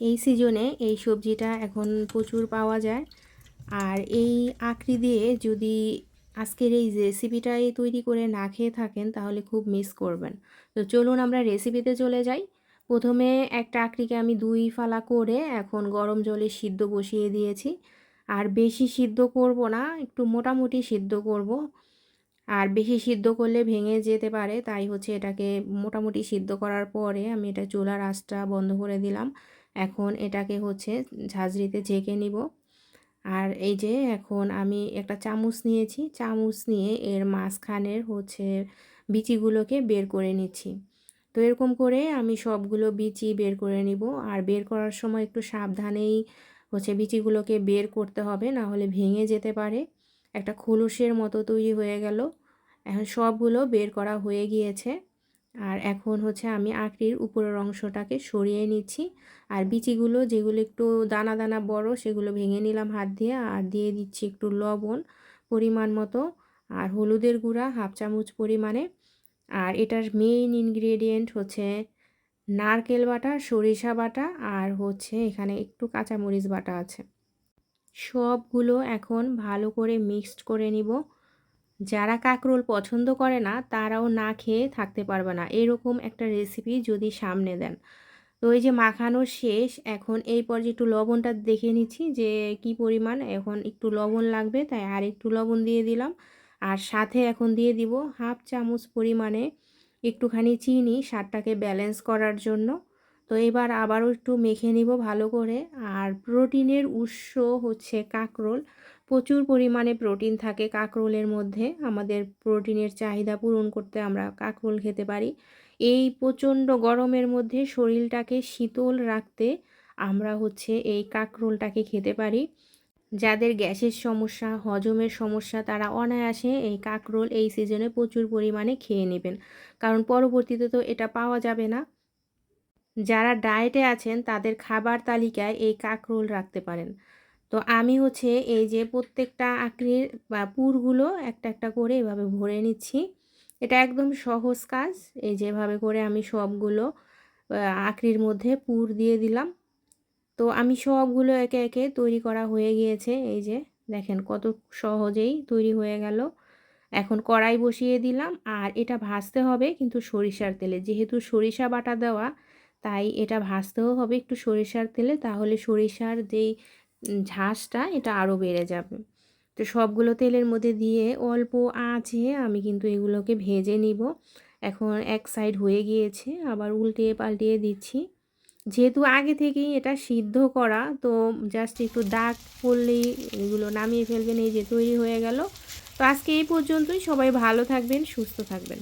এই সিজনে এই সবজিটা এখন প্রচুর পাওয়া যায়। আর এই আঁকড়ি দিয়ে যদি আজকের এই রেসিপিটাই তৈরি করে না খেয়ে থাকেন, তাহলে খুব মিস করবেন। তো চলুন আমরা রেসিপিতে চলে যাই। প্রথমে একটা আঁকড়িকে আমি দুই ফালা করে এখন গরম জলে সিদ্ধ বসিয়ে দিয়েছি। আর বেশি সিদ্ধ করব না, একটু মোটামুটি সিদ্ধ করব। আর বেশি সিদ্ধ করলে ভেঙে যেতে পারে, তাই হচ্ছে এটাকে মোটামুটি সিদ্ধ করার পরে আমি এটা চুলার আঁচটা বন্ধ করে দিলাম। এখন এটাকে হচ্ছে ঝাঁঝরিতে ঝেঁকে নিব। আর এই যে এখন আমি একটা চামচ নিয়েছি, চামচ নিয়ে এর মাঝখানের হচ্ছে বিচিগুলোকে বের করে নিচ্ছি। তো এরকম করে আমি সবগুলো বিচি বের করে নিব। আর বের করার সময় একটু সাবধানেই হচ্ছে বিচিগুলোকে বের করতে হবে, না হলে ভেঙে যেতে পারে। একটা খোলসের মতো তৈরি হয়ে গেল। এখন সবগুলো বের করা হয়ে গিয়েছে। আর এখন হচ্ছে আমি আঁকড়ির উপরের অংশটাকে সরিয়ে নিচ্ছি। আর বিচিগুলো যেগুলো একটু দানা দানা বড়, সেগুলো ভেঙে নিলাম হাত দিয়ে আর দিয়ে দিচ্ছি একটু লবণ পরিমাণ মতো আর হলুদের গুঁড়া হাফ চামচ পরিমাণে। আর এটার মেইন ইনগ্রেডিয়েন্ট হচ্ছে নারকেল বাটা, সরিষা বাটা আর হচ্ছে এখানে একটু কাঁচামরিচ বাটা আছে। সবগুলো এখন ভালো করে মিক্সড করে নিব। যারা কাকরোল পছন্দ করে না, তারাও না খেয়ে থাকতে পারবে না। এরকম একটা রেসিপি যদি সামনে দেন। তো এই যে মাখানো শেষ, এখন এই পর্যায়ে একটু লবণটা দেখে নিচ্ছি যে কি পরিমাণ। এখন একটু লবণ লাগবে, তাই আর একটু লবণ দিয়ে দিলাম। আর সাথে এখন দিয়ে দিব হাফ চামচ পরিমাণে একটুখানি চিনি স্বাদটাকে ব্যালেন্স করার জন্য। তো এবার আবারও একটু মেখে নিব ভালো করে। আর প্রোটিনের উৎস হচ্ছে কাকরোল প্রচুর পরিমাণে প্রোটিন থাকে কাঁকরোলের মধ্যে। আমাদের প্রোটিনের চাহিদা পূরণ করতে আমরা কাঁকরোল খেতে পারি। এই প্রচণ্ড গরমের মধ্যে শরীরটাকে শীতল রাখতে আমরা হচ্ছে এই কাঁকরোলটাকে খেতে পারি। যাদের গ্যাসের সমস্যা, হজমের সমস্যা, তারা অনায়াসে এই কাঁকরোল এই সিজনে প্রচুর পরিমাণে খেয়ে নেবেন। কারণ পরবর্তীতে তো এটা পাওয়া যাবে না। যারা ডায়েটে আছেন তাদের খাবার তালিকায় এই কাঁকরোল রাখতে পারেন। তো আমি হচ্ছে এই যে প্রত্যেকটা আঁকড়ির বা পুরগুলো একটা একটা করে এভাবে ভরে নিচ্ছি। এটা একদম সহজ কাজ। এই যেভাবে করে আমি সবগুলো আঁকড়ির মধ্যে পুর দিয়ে দিলাম। তো আমি সবগুলো একে একে তৈরি করা হয়ে গিয়েছে। এই যে দেখেন কত সহজেই তৈরি হয়ে গেল। এখন কড়াই বসিয়ে দিলাম। আর এটা ভাজতে হবে কিন্তু সরিষার তেলে। যেহেতু সরিষা বাটা দেওয়া, তাই এটা ভাজতেও হবে একটু সরিষার তেলে। তাহলে সরিষার যেই ঝাঁসটা এটা আরও বেড়ে যাবে। তো সবগুলো তেলের মধ্যে দিয়ে অল্প আছে আমি কিন্তু এগুলোকে ভেজে নিব। এখন এক সাইড হয়ে গিয়েছে, আবার উল্টিয়ে পাল্টিয়ে দিচ্ছি। যেহেতু আগে থেকেই এটা সিদ্ধ করা, তো জাস্ট একটু দাগ পড়লেই এগুলো নামিয়ে ফেলবেন, এই যে তৈরি হয়ে গেল। তো আজকে এই পর্যন্তই, সবাই ভালো থাকবেন, সুস্থ থাকবেন।